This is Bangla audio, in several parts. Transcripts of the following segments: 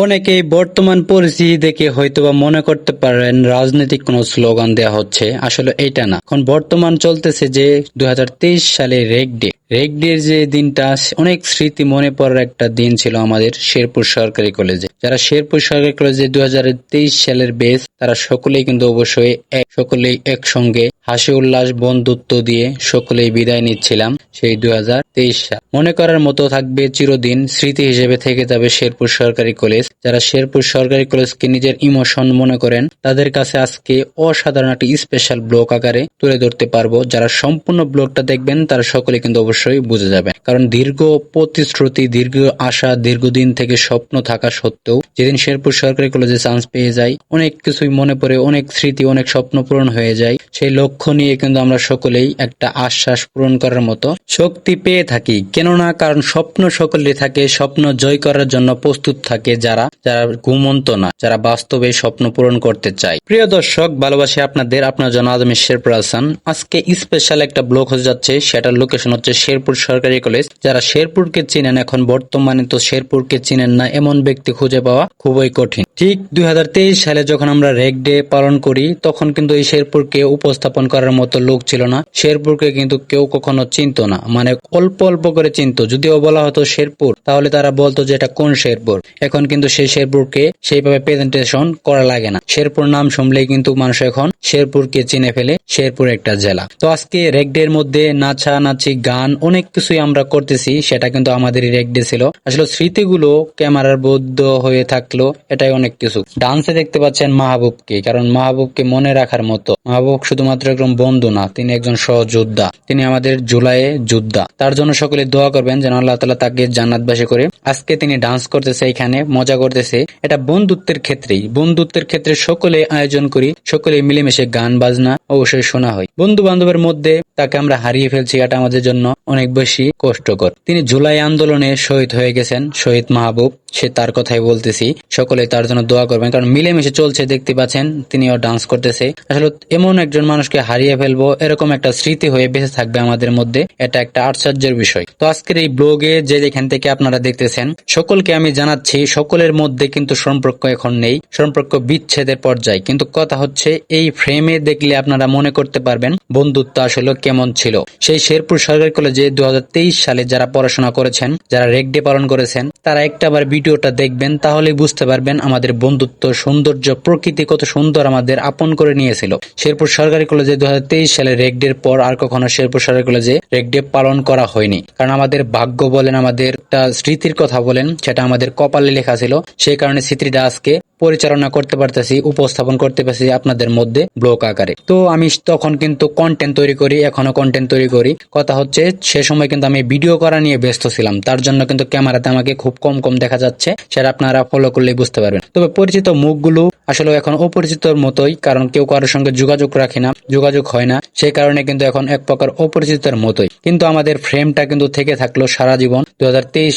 অনেকেই বর্তমান পরিস্থিতি দেখে হয়তোবা মনে করতে পারেন রাজনৈতিক কোনো স্লোগান দেওয়া হচ্ছে। আসলে এটা না। এখন বর্তমান চলতেছে যে দু হাজার তেইশ সালে রেগ ডে। রেক ডের যে দিনটা, অনেক স্মৃতি মনে পড়ার একটা দিন ছিল আমাদের শেরপুর সরকারি কলেজে। যারা শেরপুর সরকারি কলেজে দুই সালের বেস তারা সকলেই কিন্তু অবশ্যই সকলেই একসঙ্গে হাসি, উল্লাস, বন্ধুত্ব দিয়ে সকলেই বিদায় নিচ্ছিলাম সেই দুই সাল। মনে করার মতো থাকবে চিরদিন স্মৃতি হিসেবে থেকে যাবে শেরপুর সরকারি কলেজ। যারা শেরপুর সরকারি কলেজকে নিজের ইমোশন মনে করেন, তাদের কাছে আজকে অসাধারণ একটি স্পেশাল ব্লক আকারে তুলে ধরতে পারব। যারা সম্পূর্ণ ব্লকটা দেখবেন, তারা সকলে কিন্তু অবশ্যই বুঝে যাবে। কারণ দীর্ঘ প্রতিশ্রুতি, দীর্ঘ আশা, দীর্ঘদিন থেকে স্বপ্ন থাকা সত্ত্বেও যেদিন শেরপুর সরকারি কলেজে চান্স পেয়ে যাই, অনেক কিছুই মনে পড়ে, অনেক স্মৃতি, অনেক স্বপ্ন পূরণ হয়ে যায়। সেই লক্ষ্য নিয়ে কিন্তু আমরা সকলেই একটা আশ্বাস পূরণ করার মতো শক্তি পেয়ে থাকি। কেননা কারণ স্বপ্ন সকলে থাকে, স্বপ্ন জয় করার জন্য প্রস্তুত থাকে যারা যারা ঘুমন্ত না, যারা বাস্তবে স্বপ্ন পূরণ করতে চায়। প্রিয় দর্শক, ভালোবাসি আপনাদের। আপনার জন্য আদমি শেরপুর হাসান আজকে স্পেশাল একটা ব্লক হতে যাচ্ছে, সেটার লোকেশন হচ্ছে শেরপুর সরকারি কলেজ। যারা শেরপুরকে চিনেন এখন, বর্তমানে তো শেরপুরকে চিনেন না, এমন ব্যক্তি খুঁজে পাওয়া খুবই কঠিন। ঠিক দুই হাজার তেইশ সালে যখন আমরা রেক ডে পালন করি, তখন কিন্তু এই শেরপুরকে উপস্থাপন করার মতো লোক ছিল না। শেরপুরকে কিন্তু কেউ কখনো চিনতো না। মানে অল্প অল্প করে চিনতো। যদিও বলা হতো শেরপুর, তাহলে তারা বলতো যে এটা কোন শেরপুর। এখন কিন্তু সেই শেরপুরকে সেইভাবে প্রেজেন্টেশন করা লাগে না। শেরপুর নাম শুনলেই কিন্তু মানুষ এখন শেরপুরকে চিনে ফেলে। শেরপুর একটা জেলা। তো আজকে এর মধ্যে নাচা নাচি গান অনেক কিছুই আমরা করতেছি, সেটা কিন্তু আমাদের রেক ডে ছিল। আসলে স্মৃতিগুলো ক্যামেরার বদ্ধ হয়ে থাকল, এটাই অনেক কিছু। ডান্সে দেখতে পাচ্ছেন মাহবুবকে, কারণ মাহবুবকে মনে রাখার মতো। মাহবুব শুধুমাত্র একজন বন্ধু না, তিনি একজন সহযোদ্ধা। তিনি আমাদের জুলাইয়ে যোদ্ধা। তার জন্য সকলে দোয়া করবেন যেন আল্লাহ তালা তাকে জান্নাতবাসী করে আজকে তিনি ডান্স করতেছে এখানে, মজা করতেছে। এটা বন্ধুত্বের ক্ষেত্রেই। বন্ধুত্বের ক্ষেত্রে সকলে আয়োজন করি, সকলে মিলেমিশে গান বাজনা অবশ্যই শোনা হয়। বন্ধু বান্ধবের মধ্যে তাকে আমরা হারিয়ে ফেলছি, এটা আমাদের জন্য অনেক বেশি কষ্টকর। তিনি জুলাই আন্দোলনে শহীদ হয়ে গেছেন শহীদ মাহবুব। সে তার কথাই বলতেছি। সকলে তার জন্য দোয়া করবেন, কারণ মিলেমিশে চলছে, দেখতে পাচ্ছেন, তিনিও ডান্স করতেছে। আসলে এমন একজন মানুষকে হারিয়ে ফেলব, এরকম একটা স্মৃতি হয়ে বেঁচে থাকবে আমাদের মধ্যে, এটা একটা আশ্চর্যের বিষয়। তো আজকের এই ব্লগে যে যেখান থেকে আপনারা দেখতেছেন, সকলকে আমি জানাচ্ছি, সকলের মধ্যে কিন্তু সম্পর্ক এখন নেই, সম্পর্ক বিচ্ছেদের পর্যায়ে। কিন্তু কথা হচ্ছে, এই ফ্রেমে দেখলে আপনারা মনে করতে পারবেন, বন্ধুত্ব আসলে কেমন ছিল। সেই শেরপুর সরকারি কলেজে দু হাজার তেইশ সালে যারা পড়াশোনা করেছেন, যারা রেক ডে পালন করেছেন, তারা একটাবার ভিডিওটা দেখবেন, তাহলেই বুঝতে পারবেন আমাদের বন্ধুত্ব, সৌন্দর্য, প্রকৃতি কত সুন্দর আমাদের আপন করে নিয়েছিল। শেরপুর সরকারি কলেজে দু সালে রেক ডের পর আর কখনো শেরপুর সরকারি কলেজে রেক ডে পালন করা হয়নি। কারণ আমাদের ভাগ্য বলেন আমাদের স্মৃতির কথা বলেন, সেটা আমাদের কপালে লেখা ছিল। সেই কারণে স্মৃতিটা আজকে পরিচালনা করতে পারতেছি, উপস্থাপন করতে পারছি আপনাদের মধ্যে ব্লক আকারে। তো আমি তখন কিন্তু কন্টেন্ট তৈরি করি, এখনও কন্টেন্ট তৈরি করি। কথা হচ্ছে, সে সময় কিন্তু আমি ভিডিও করা নিয়ে ব্যস্ত ছিলাম। তার জন্য কিন্তু ক্যামেরাতে আমাকে খুব কম কম দেখা যাচ্ছে। সেটা আপনারা ফলো করলেই বুঝতে পারবেন। তবে পরিচিত মুখগুলো আসলে এখন অপরিচিতর মতোই, কারণ কেউ কারোর সঙ্গে যোগাযোগ রাখে না, যোগাযোগ হয় না, সেই কারণে কিন্তু এখন এক প্রকার অপরিচিতের মতোই। কিন্তু আমাদের ফ্রেমটা কিন্তু থেকে থাকল সারা জীবন। দু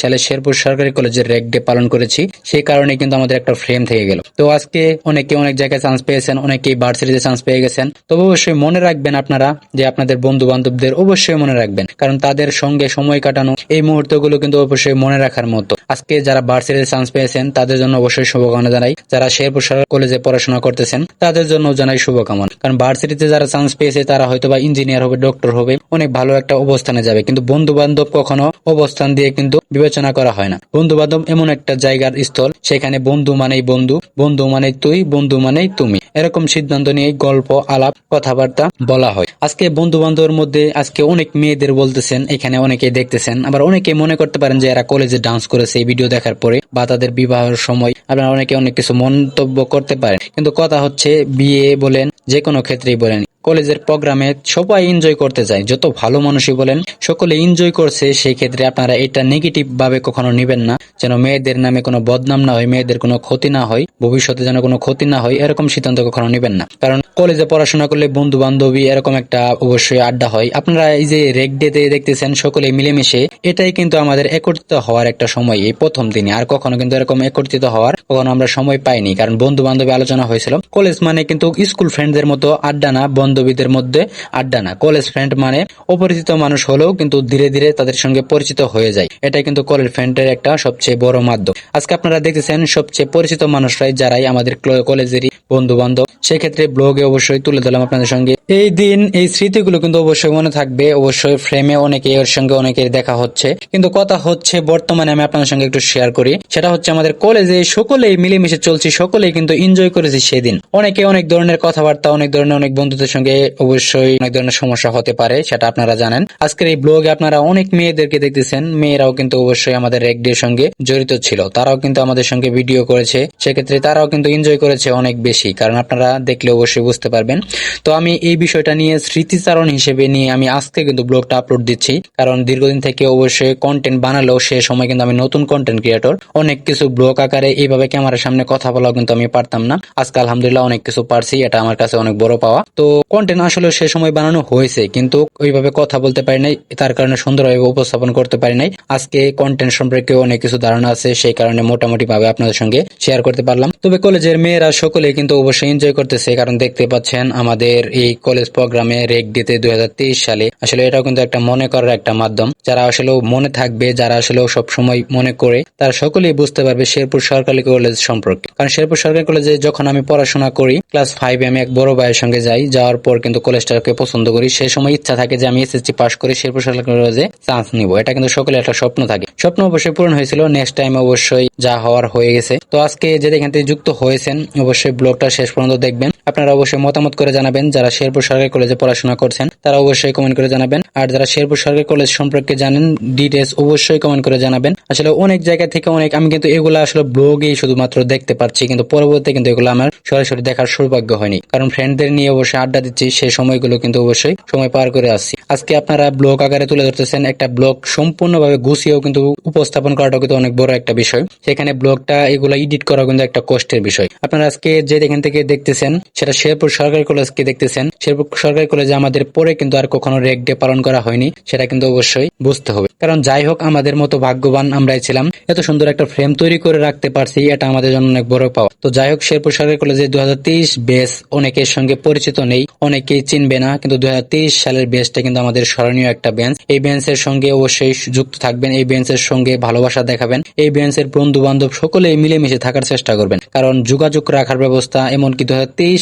সালে শেরপুর সরকারি কলেজের রেক ডে পালন করেছি, সেই কারণে কিন্তু আমাদের একটা ফ্রেম থেকে গেল। তো আজকে অনেকে অনেক জায়গায় চান্স পেয়েছেন, অনেকেই ভার্সিটিতে চান্স পেয়ে গেছেন। তবে অবশ্যই মনে রাখবেন আপনারা যে আপনাদের বন্ধু বান্ধবদের অবশ্যই মনে রাখবেন, কারণ তাদের সঙ্গে সময় কাটানো এই মুহূর্তগুলো কিন্তু অবশ্যই মনে রাখার মতো। আজকে যারা ভার্সিটিতে চান্স পেয়েছেন, তাদের জন্য অবশ্যই শুভকামনা জানাই। যারা শেরপুর সরকারি কলেজে পড়াশোনা করতেছেন, তাদের জন্য জানাই শুভকামনা। কারণ ভার্সিটিতে যারা চান্স পেয়েছে, তারা হয়তো বা ইঞ্জিনিয়ার হবে ডক্টর হবে, অনেক ভালো একটা অবস্থানে যাবে। কিন্তু বন্ধু বান্ধব কখনো অবস্থান দিয়ে কিন্তু বিবেচনা করা হয় না। বন্ধু বান্ধব এমন একটা জায়গার স্থল, সেখানে বন্ধু মানেই বন্ধু বন্ধু মানে তুই, বন্ধু মানেই তুমি। এরকম সিদ্ধান্ত নিয়ে গল্প, আলাপ, কথাবার্তা বলা হয়। আজকে বন্ধু বান্ধবের মধ্যে আজকে অনেক মেয়েদের বলতেছেন, এখানে অনেকে দেখতেছেন। আবার অনেকে মনে করতে পারেন যে এরা কলেজে ডান্স করেছে, এই ভিডিও দেখার পরে। বা তাদের বিবাহের সময় আপনারা অনেকে অনেক কিছু মন্তব্য করতে পারেন। কিন্তু কথা হচ্ছে বিয়ে বলেন যে কোনো ক্ষেত্রেই বলেন। কলেজের প্রোগ্রামে সবাই এনজয় করতে চায়। যত ভালো মানুষই বলেন, সকলে এনজয় করছে, সেই ক্ষেত্রে আপনারা এটা নেগেটিভ ভাবে কখনো নেবেন না। যেন মেয়েদের নামে কোনো বদনাম না হয়, মেয়েদের কোনো ক্ষতি না হয়, ভবিষ্যতে যেন কোনো ক্ষতি না হয়, এরকম সিদ্ধান্ত কখনো নেবেন না। কারণ কলেজে পড়াশোনা করলে বন্ধু বান্ধবী এরকম একটা অবশ্যই আড্ডা হয়। আপনারা এই যে রেক ডেতে দেখতেছেন, সকলে মিলেমিশে, এটাই কিন্তু আমাদের একত্রিত হওয়ার একটা সময়, এই প্রথম দিনে। আর কখনো কিন্তু এরকম একত্রিত হওয়ার কখনো আমরা সময় পাইনি। কারণ বন্ধু বান্ধবী আলোচনা হয়েছিল। কলেজ মানে কিন্তু স্কুল ফ্রেন্ডদের মতো আড্ডা না বান্ধবীদের মধ্যে আড্ডা না। কলেজ ফ্রেন্ড মানে অপরিচিত মানুষ হলেও কিন্তু ধীরে ধীরে তাদের সঙ্গে পরিচিত হয়ে যায়। এটাই কিন্তু কলেজ ফ্রেন্ডের একটা সবচেয়ে বড় মাধ্যম। আজকে আপনারা দেখতেছেন সবচেয়ে পরিচিত মানুষরাই যারাই আমাদের ক্ল- কলেজেরই বন্ধু বান্ধব সেক্ষেত্রে ব্লগে অবশ্যই তুলে ধরলাম আপনাদের সঙ্গে। এই দিন, এই স্মৃতিগুলো কিন্তু অবশ্যই মনে থাকবে, অবশ্যই ফ্রেমে অনেকে, এর সঙ্গে অনেকের দেখা হচ্ছে। কিন্তু কথা হচ্ছে, বর্তমানে আমি আপনাদের সঙ্গে একটু শেয়ার করি। সেটা হচ্ছে আমাদের কলেজে সকলেই মিলেমিশে চলছি, সকলেই কিন্তু এনজয় করেছি সেদিন। অনেকে অনেক ধরনের কথাবার্তা, অনেক ধরনের, অনেক বন্ধুদের সঙ্গে অবশ্যই অনেক ধরনের সমস্যা হতে পারে, সেটা আপনারা জানেন। আজকের এই ব্লগে আপনারা অনেক মেয়েদেরকে দেখতেছেন, মেয়েরাও কিন্তু অবশ্যই আমাদের রেকডির সঙ্গে জড়িত ছিল। তারাও কিন্তু আমাদের সঙ্গে ভিডিও করেছে, সেক্ষেত্রে তারাও কিন্তু এনজয় করেছে অনেক বেশি। কারণ আপনারা দেখলে অবশ্যই বুঝতে পারবেন। তো আমি এই বিষয়টা নিয়ে স্মৃতিচারণ হিসেবে নিয়ে আমি আজকে কিন্তু ব্লগটা আপলোড দিচ্ছি, কারণ দীর্ঘদিন থেকে অবশ্যই কন্টেন্ট বানালেও সে সময় কিন্তু আমি নতুন কন্টেন্ট ক্রিয়েটর অনেক কিছু ব্লগ আকারে এইভাবে ক্যামেরার সামনে কথা বলা কিন্তু আমি পারতাম না। আজকে আলহামদুলিল্লাহ অনেক কিছু পারছি, এটা আমার কাছে অনেক বড় পাওয়া। তো কন্টেন্ট আসলে সে সময় বানানো হয়েছে, কিন্তু ওইভাবে কথা বলতে পারি নাই, তার কারণে সুন্দরভাবে উপস্থাপন করতে পারি নাই। আজকে কন্টেন্ট সম্পর্কে অনেক কিছু ধারণা আছে, সেই কারণে মোটামুটি ভাবে আপনাদের সঙ্গে শেয়ার করতে পারলাম। তবে কলেজের মেয়েরা সকলে কিন্তু অবশ্যই এনজয় করতেছে, কারণ দেখতে পাচ্ছেন আমাদের এই কলেজ প্রোগ্রামে রেক দিতে দুই সালে। আসলে এটাও কিন্তু একটা মনে করার একটা মাধ্যম। যারা আসলে মনে থাকবে, যারা আসলে সব সময় মনে করে, তারা সকলেই বুঝতে পারবে শেরপুর সরকারি কলেজ সম্পর্কে। কারণ শেরপুর সরকারি কলেজে যখন আমি পড়াশোনা করি ক্লাস ফাইভে আমি এক বড় ভাইয়ের সঙ্গে যাই, যাওয়ার পর কিন্তু কলেজটাকে পছন্দ করি। সেই সময় ইচ্ছা থাকে যে, আমি এসএসসি পাস করে শেরপুর সরকারি কলেজে চান্স নিব। এটা কিন্তু সকলে একটা স্বপ্ন থাকে। স্বপ্ন অবশ্যই পূরণ হয়েছিল। নেক্সট টাইম অবশ্যই যা হওয়ার হয়ে গেছে। তো আজকে যে এখান থেকে যুক্ত হয়েছেন, অবশ্যই ব্লগটা শেষ পর্যন্ত দেখবেন। আপনারা অবশ্যই মতামত করে জানাবেন যারা শেরপুর সরকারি কলেজে পড়াশোনা করছেন, তারা অবশ্যই কমেন্ট করে জানাবেন। আর যারা শেরপুর সরকারি কলেজ সম্পর্কে জানেন ডিটেলস অবশ্যই কমেন্ট করে জানাবেন। আসলে অনেক জায়গা থেকে অনেক আমি কিন্তু এগুলো আসলে ব্লগেই শুধুমাত্র দেখতে পাচ্ছি, কিন্তু পরবর্তীতে কিন্তু এগুলো আমার সরাসরি দেখার সৌভাগ্য হয়নি। কারণ ফ্রেন্ডদের নিয়ে অবশ্যই আড্ডা দিচ্ছি সেই সময়গুলো কিন্তু অবশ্যই সময় পার করে আসছি। আজকে আপনারা ব্লগ আকারে তুলে ধরতেছেন, একটা ব্লগ সম্পূর্ণভাবে গুছিয়েও কিন্তু উপস্থাপন করাটা কিন্তু অনেক বড় একটা বিষয়। সেখানে ব্লগটা এগুলো এডিট করা কিন্তু একটা কষ্টের বিষয়। আপনারা আজকে যে এখান থেকে দেখতেছেন সেটা শেরপুর সরকারি কলেজকে দেখতেছেন? শেরপুর সরকারি কলেজে আমাদের পরে কিন্তু আর কখনো রেক ডে পালন করা হয়নি, সেটা কিন্তু অবশ্যই বুঝতে হবে। কারণ যাই হোক, আমাদের মতো ভাগ্যবান আমরাই ছিলাম। এত সুন্দর একটা ফ্রেম তৈরি করে রাখতে পারছি, এটা আমাদের জন্য অনেক বড় পাওয়া। তো যাই হোক, শেরপুর সরকারি কলেজে দুই হাজার তেইশ বেস অনেকের সঙ্গে পরিচিত নেই, অনেকেই চিনবে না, কিন্তু দুই হাজার তেইশ সালের বেসটা কিন্তু আমাদের স্মরণীয় একটা বেঞ্চ। এই বেঞ্চের সঙ্গে অবশ্যই যুক্ত থাকবেন, এই বেঞ্চের সঙ্গে ভালোবাসা দেখাবেন, এই বেঞ্চের বন্ধু বান্ধব সকলেই মিলেমিশে থাকার চেষ্টা করবেন। কারণ যোগাযোগ রাখার ব্যবস্থা, এমনকি দু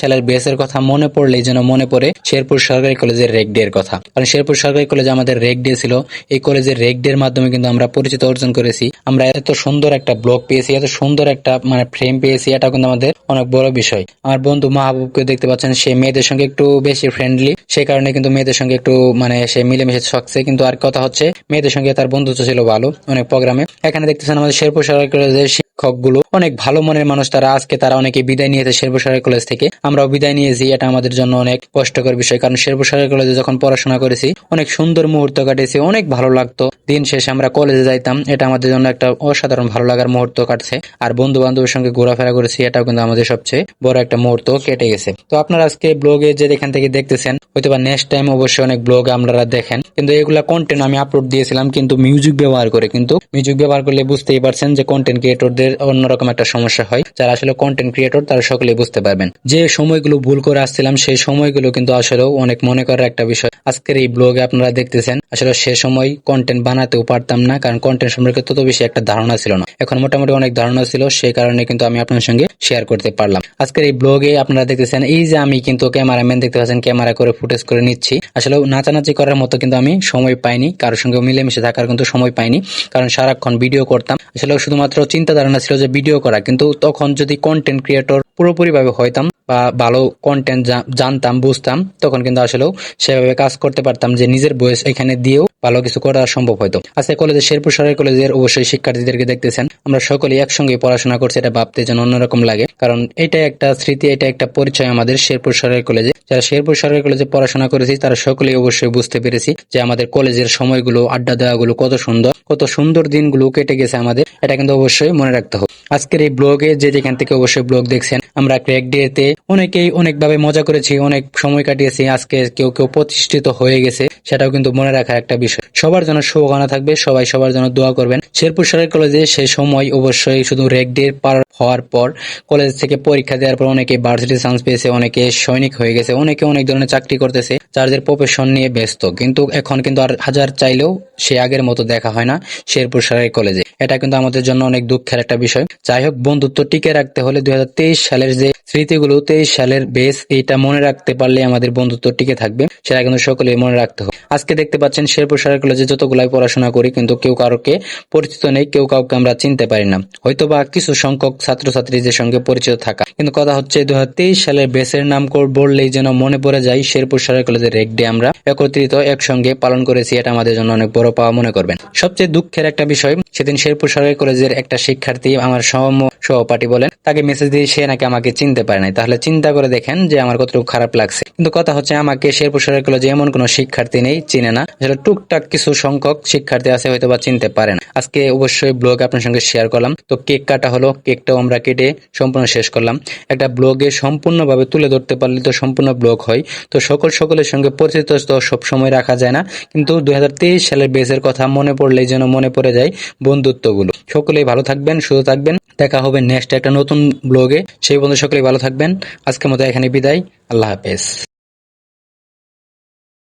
সালের বেসের কথা মনে পড়লেই যেন মনে পড়ে শেরপুর সরকারি কলেজের রেক ডে এর কথা। কারণ শেরপুর সরকারি কলেজে আমাদের রেক ডে ছিল। এই কলেজের রেক ডে এর মাধ্যমে কিন্তু আমরা পরিচিত অর্জন করেছি। আমরা এত সুন্দর একটা ব্লগ পেয়েছি, এত সুন্দর একটা মানে ফ্রেম পেয়েছি এটা কিন্তু আমাদের অনেক বড় বিষয়। আমার বন্ধু মাহবুবকে দেখতে পাচ্ছেন, সে মেয়েদের সঙ্গে একটু বেশি ফ্রেন্ডলি সেই কারণে কিন্তু মেয়েদের সঙ্গে একটু মানে সে মিলেমিশে থাকছে। কিন্তু আর কথা হচ্ছে, মেয়েদের সঙ্গে তার বন্ধুত্ব ছিল ভালো অনেক প্রোগ্রামে। এখানে দেখতেছেন আমাদের শেরপুর সরকারি কলেজের শিক্ষকগুলো অনেক ভালো মনের মানুষ তারা। আজকে তারা অনেকে বিদায় নিয়েছে শেরপুর কলেজ থেকে। আমরাও বিদায় নিয়েছি, এটা আমাদের জন্য অনেক কষ্টকর বিষয়। কারণ শেরপুর কলেজে যখন পড়াশোনা করেছি, অনেক সুন্দর মুহূর্ত কাটিয়েছি অনেক ভালো লাগতো। দিন শেষে আমরা কলেজে যাইতাম, এটা আমাদের জন্য একটা অসাধারণ ভালো লাগার মুহূর্ত কাটছে। আর বন্ধু বান্ধবের সঙ্গে ঘোরাফেরা করেছি, এটাও কিন্তু আমাদের সবচেয়ে বড় একটা মুহূর্ত কেটে গেছে। তো আপনারা আজকে ব্লগে যে এখান থেকে দেখতেছেন হয়তো বা নেক্সট টাইম অবশ্যই অনেক ব্লগ আপনারা দেখেন। কিন্তু এগুলা কন্টেন্ট আমি আপলোড দিয়েছিলাম, কিন্তু মিউজিক ব্যবহার করে। কিন্তু মিউজিক ব্যবহার করলে বুঝতেই পারছেন যে কন্টেন্ট ক্রিয়েটরদের অন্যরকম একটা সমস্যা হয়। যারা আসলে কন্টেন্ট ক্রিয়েটর তারা সকলেই বুঝতে পারবেন। যে সময়গুলো ভুল করে আসছিলাম, সেই সময়গুলো কিন্তু আসলেও অনেক মনে করার একটা বিষয়। আজকের এই ব্লগে আপনারা দেখতেছেন, আসলে সে সময় কন্টেন্ট বানাতেও পারতাম না, কারণ কন্টেন্ট সম্পর্কে তত বেশি একটা ধারণা ছিল না। এখন মোটামুটি অনেক ধারণা ছিল সেই কারণে কিন্তু আমি আপনার সঙ্গে শেয়ার করতে পারলাম। আজকের এই ব্লগে আপনারা দেখতেছেন, এই যে আমি কিন্তু ক্যামেরাম্যান দেখতে পাচ্ছেন ক্যামেরা করে ফুটেজ করে নিচ্ছি। আসলে নাচানাচি করার মতো কিন্তু আমি সময় পাইনি, কারোর সঙ্গে মিলেমিশে থাকার কিন্তু সময় পাইনি, কারণ সারাক্ষণ ভিডিও করতাম। আসলে শুধুমাত্র চিন্তা ধারণা ছিল যে ভিডিও করা কিন্তু তখন যদি কন্টেন্ট ক্রিয়েটর পুরোপুরিভাবে হইতাম বা ভালো কন্টেন্ট জানতাম, বুঝতাম, তখন কিন্তু আসলেও সেভাবে কাজ করতে পারতাম যে নিজের বয়স এখানে দিয়েও ভালো কিছু করা সম্ভব হয়তো। আজকে কলেজের শেরপুর সরকারি কলেজের অবশ্যই শিক্ষার্থীদেরকে দেখতেছেন। আমরা সকলেই একসঙ্গে পড়াশোনা করছি, এটা ভাবতে যেন অন্যরকম লাগে। কারণ এটা একটা স্মৃতি এটা একটা পরিচয় আমাদের শেরপুর সরকারি কলেজে। যারা শেরপুর সরকারি কলেজে পড়াশোনা করেছি, তারা সকলেই অবশ্যই বুঝতে পেরেছি যে আমাদের কলেজের সময়গুলো, আড্ডা দেওয়াগুলো কত সুন্দর কত সুন্দর দিনগুলো কেটে গেছে আমাদের। এটা কিন্তু অবশ্যই মনে রাখতে হবে। আজকের এই ব্লগে যে যেখান থেকে অবশ্যই ব্লগ দেখছেন, আমরা ক্র্যাক ডেতে অনেকেই অনেকভাবে মজা করেছি, অনেক সময় কাটিয়েছি, আজকে কেউ কেউ প্রতিষ্ঠিত হয়ে গেছে, সেটাও কিন্তু মনে রাখার একটা বিষয়। সবার জন্য শুভকামনা থাকবে, সবাই সবার জন্য দোয়া করবেন। শেরপুর সরকারি কলেজে সে সময় অবশ্যই শুধু রেক ডে পার হওয়ার পর কলেজ থেকে পরীক্ষা দেওয়ার পর অনেকে ভার্সিটি চান্স পেয়েছে, অনেকে সৈনিক হয়ে গেছে, অনেকে অনেক ধরনের চাকরি করতেছে যাদের প্রফেশন নিয়ে ব্যস্ত। কিন্তু এখন কিন্তু আর হাজার চাইলেও সে আগের মতো দেখা হয় না শেরপুর সরকারি কলেজে। এটা কিন্তু আমাদের জন্য অনেক দুঃখের একটা বিষয়। যাই হোক, বন্ধুত্ব টিকে রাখতে হলে দুই হাজার তেইশ সালের যে স্মৃতিগুলো, তেইশ সালের বেস এইটা মনে রাখতে পারলে আমাদের বন্ধুত্ব টিকে থাকবে। সেটা কিন্তু সকলে মনে রাখতে হবে। আজকে দেখতে পাচ্ছেন শেরপুর সরকারি কলেজে যতগুলাই পড়াশোনা করি, কিন্তু কেউ কারোকে পরিচিত নেই, কেউ কাউকে আমরা চিনতে পারি না। হয়তো বা কিছু সংখ্যক ছাত্রছাত্রীদের সঙ্গে পরিচিত থাকা। কিন্তু কথা হচ্ছে দুই সালের বেসের নাম বললেই যেন মনে পড়ে যায়, শেরপুর সরকারি কলেজের রেক ডে আমরা একত্রিত একসঙ্গে পালন করেছি। এটা আমাদের জন্য অনেক বড় পাওয়া মনে করবেন। সবচেয়ে দুঃখের একটা বিষয়, সেদিন শেরপুর সরকারি কলেজের একটা শিক্ষার্থী আমার সম সহপাঠী বলেন, তাকে মেসেজ দিয়ে সে নাকি আমাকে চিনতে পারে নাই। তাহলে চিন্তা করে দেখেন যে আমার কতটুকু খারাপ লাগছে। কিন্তু কথা হচ্ছে, আমাকে শেরপুর সরকারি কলেজে এমন কোনো শিক্ষার্থী নেই, চিনে না। আসলে টুকটাক কিছু সংখ্যক শিক্ষার্থী আছে হয়তো বা চিনতে পারে না। আজকে অবশ্যই ব্লগ আপনার সঙ্গে শেয়ার করলাম। তো কেক কাটা হলো, কেকটাও আমরা কেটে সম্পূর্ণ শেষ করলাম। একটা ব্লগে সম্পূর্ণভাবে তুলে ধরতে পারলে তো সম্পূর্ণ ব্লগ হয়। তো সকল সকলের সঙ্গে পরিচিত তো সবসময় রাখা যায় না। কিন্তু দুই হাজার তেইশ সালের বেসের কথা মনে পড়লেই যেন মনে পড়ে যায় বন্ধুত্বগুলো। সকলেই ভালো থাকবেন, সুস্থ থাকবেন। দেখা হবে নেক্সট একটা নতুন ব্লগে সেই বন্ধু সকলেই ভালো থাকবেন। আজকের মতো এখানে বিদায়। আল্লাহ হাফেজ।